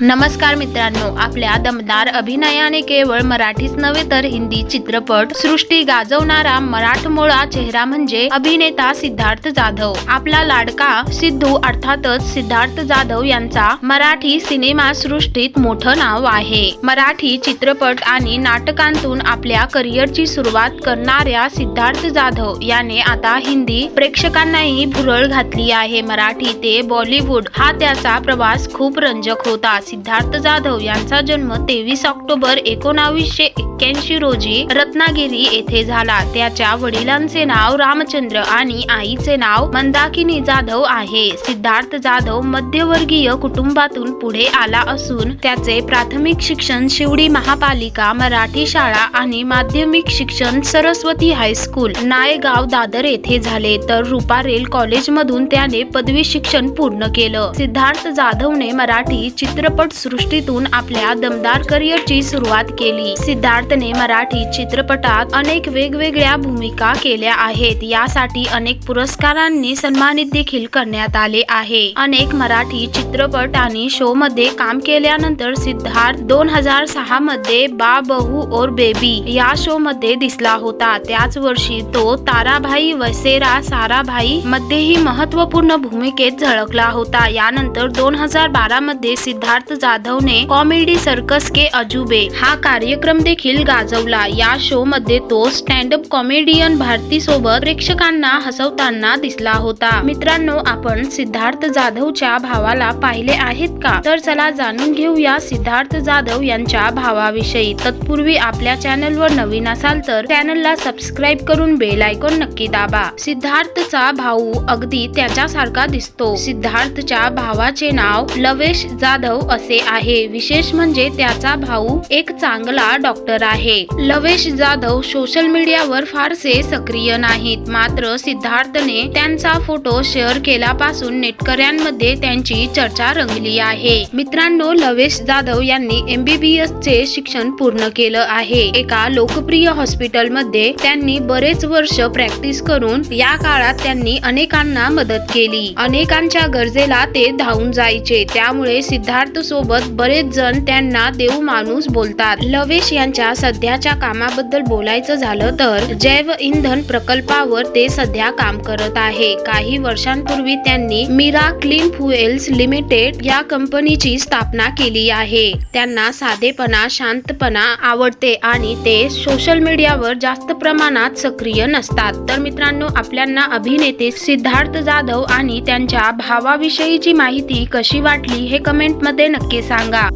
नमस्कार मित्रांनो आपल्या दमदार अभिनयाने केवळ मराठीच नव्हे तर हिंदी चित्रपट सृष्टी गाजवणारा मराठमोळा चेहरा म्हणजे अभिनेता सिद्धार्थ जाधव. आपला लाडका सिद्धू अर्थातच सिद्धार्थ जाधव यांचा मराठी सिनेमा सृष्टीत मोठं नाव आहे. मराठी चित्रपट आणि नाटकांतून आपल्या करिअरची सुरुवात करणाऱ्या सिद्धार्थ जाधव याने आता हिंदी प्रेक्षकांनाही भुरळ घातली आहे. मराठी ते बॉलिवूड हा त्याचा प्रवास खूप रंजक होता सिद्धार्थ जाधव यांचा जन्म तेवीस ऑक्टोबर एकोणावीसशे एक्क्याऐंशी रोजी रत्नागिरी येथे झाला. त्याच्या वडिलांचे नाव रामचंद्र आणि आईचे नाव मंदाकिनी जाधव आहे. सिद्धार्थ जाधव मध्यवर्गीय कुटुंबातून पुढे आला असून त्याचे प्राथमिक शिक्षण शिवडी महापालिका मराठी शाळा आणि माध्यमिक शिक्षण सरस्वती हायस्कूल नायगाव दादर येथे झाले. तर रुपारेल कॉलेजमधून त्याने पदवी शिक्षण पूर्ण केलं. सिद्धार्थ जाधवने मराठी चित्रपट सृष्टीतून आपल्या दमदार करिअरची सुरुवात केली. सिद्धार्थने मराठी चित्रपटात अनेक वेगवेगळ्या भूमिका केल्या आहेत. यासाठी अनेक पुरस्कारांनी सन्मानित देखील करण्यात आले आहे. अनेक मराठी चित्रपट आणि शो मध्ये काम केल्यानंतर सिद्धार्थ दोन हजार सहा मध्ये बा बहू और बेबी या शो मध्ये दिसला होता. त्याच वर्षी तो ताराभाई वसेरा साराभाई मध्येही महत्त्वपूर्ण भूमिकेत झळकला होता. यानंतर दोन हजार बारा मध्ये सिद्धार्थ जाधवने कॉमेडी सर्कस के अजूबे हा कार्यक्रम देखील गाजवला. या शो मध्ये तो स्टँड अप कॉमेडियन भारती सोबत प्रेक्षकांना हसवताना दिसला होता. मित्रांनो आपण सिद्धार्थ जाधवच्या भावाला पाहिले आहेत का? तर चला जाणून घेऊया सिद्धार्थ जाधव यांच्या भावाविषयी. तत्पूर्वी आपल्या चॅनलवर नवीन असाल तर चॅनलला सबस्क्राईब करून बेल आयकॉन नक्की दाबा. सिद्धार्थचा भाऊ अगदी त्याच्यासारखा दिसतो. सिद्धार्थच्या भावाचे नाव लवेश जाधव असे आहे. विशेष म्हणजे त्याचा भाऊ एक चांगला डॉक्टर आहे. लवेश जाधव सोशल मीडियावर फारसे सक्रिय नाहीत. मात्र सिद्धार्थने त्यांचा फोटो शेअर केल्यापासून नेटकऱ्यांमध्ये त्यांची चर्चा रंगली आहे. मित्रांनो लवेश जाधव यांनी एमबीबीएस चे शिक्षण पूर्ण केलं आहे. एका लोकप्रिय हॉस्पिटलमध्ये त्यांनी बरेच वर्ष प्रॅक्टिस करून या काळात त्यांनी अनेकांना मदत केली. अनेकांच्या गरजेला ते धावून जायचे. त्यामुळे सिद्धार्थ सोबत बरेच जण त्यांना देव माणूस बोलतात. लवेश यांच्या सध्याच्या कामाबद्दल बोलायचं झालं तर जैव इंधन प्रकल्पावर ते सध्या काम करत आहे. काही वर्षांपूर्वी त्यांनी मीरा क्लीन फ्युएल्स लिमिटेड या कंपनीची स्थापना केली आहे. त्यांना साधेपणा शांतपणा आवडते आणि ते सोशल मीडियावर जास्त प्रमाणात सक्रिय नसतात. तर मित्रांनो आपल्यांना अभिनेते सिद्धार्थ जाधव आणि त्यांच्या भावाविषयीची माहिती कशी वाटली हे कमेंटमध्ये नक्की सांगा.